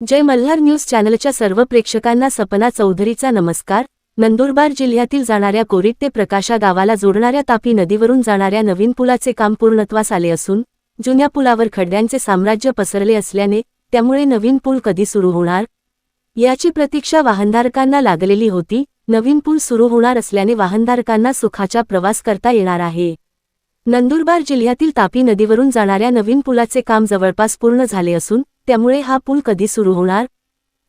जय Malhar news चॅनलच्या सर्व प्रेक्षकांना सपना चौधरीचा नमस्कार. नंदुरबार जिल्ह्यातील जाणाऱ्या कोरिट ते प्रकाशा गावाला जोडणाऱ्या तापी नदीवरून जाणाऱ्या नवीन पुलाचे काम पूर्णत्वास आले असून जुन्या पुलावर खड्ड्यांचे साम्राज्य पसरले असल्याने त्यामुळे नवीन पूल कधी सुरू होणार? याची प्रतीक्षा वाहनधारकांना लागलेली होती. नवीन पूल सुरू होणार असल्याने वाहनधारकांना सुखाचा प्रवास करता येणार आहे. नंदुरबार जिल्ह्यातील तापी नदीवरून जाणाऱ्या नवीन पुलाचे काम जवळपास पूर्ण झाले असून त्यामुळे हा पूल कधी सुरू होणार?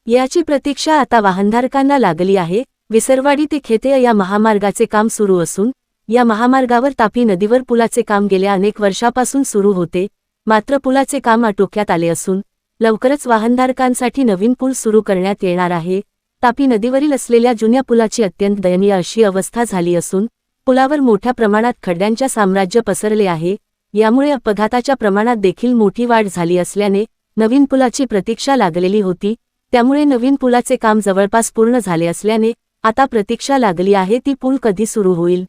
याची प्रतीक्षा आता वाहनधारकांना लागली आहे. विसरवाडी ते खेते या महामार्गाचे काम सुरू असून या महामार्गावर तापी नदीवर पुलाचे काम गेल्या अनेक वर्षापासून सुरू होते. मात्र पुलाचे काम आटोक्यात आले असून लवकरच वाहनधारकांसाठी नवीन पूल सुरू करण्यात येणार आहे. तापी नदीवरील असलेल्या जुन्या पुलाची अत्यंत दयनीय अशी अवस्था झाली असून पुलावर मोठ्या प्रमाणात खड्ड्यांच्या साम्राज्य पसरले आहे. यामुळे अपघाताच्या प्रमाणात देखील मोठी वाढ झाली असल्याने नवीन पुलाची प्रतीक्षा लागलेली होती त्यामुळे नवीन पुलाचे काम जवळपास पूर्ण झाले असल्याने आता प्रतीक्षा लागली आहे ती पूल कधी सुरू होईल?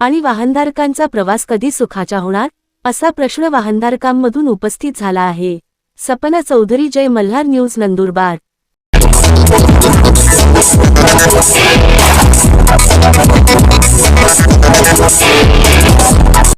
आणि वाहनधारकांचा प्रवास कधी सुखाचा होणार? असा प्रश्न वाहनधारकांमधून उपस्थित झाला आहे. सपना चौधरी जय मल्हार न्यूज नंदुरबार.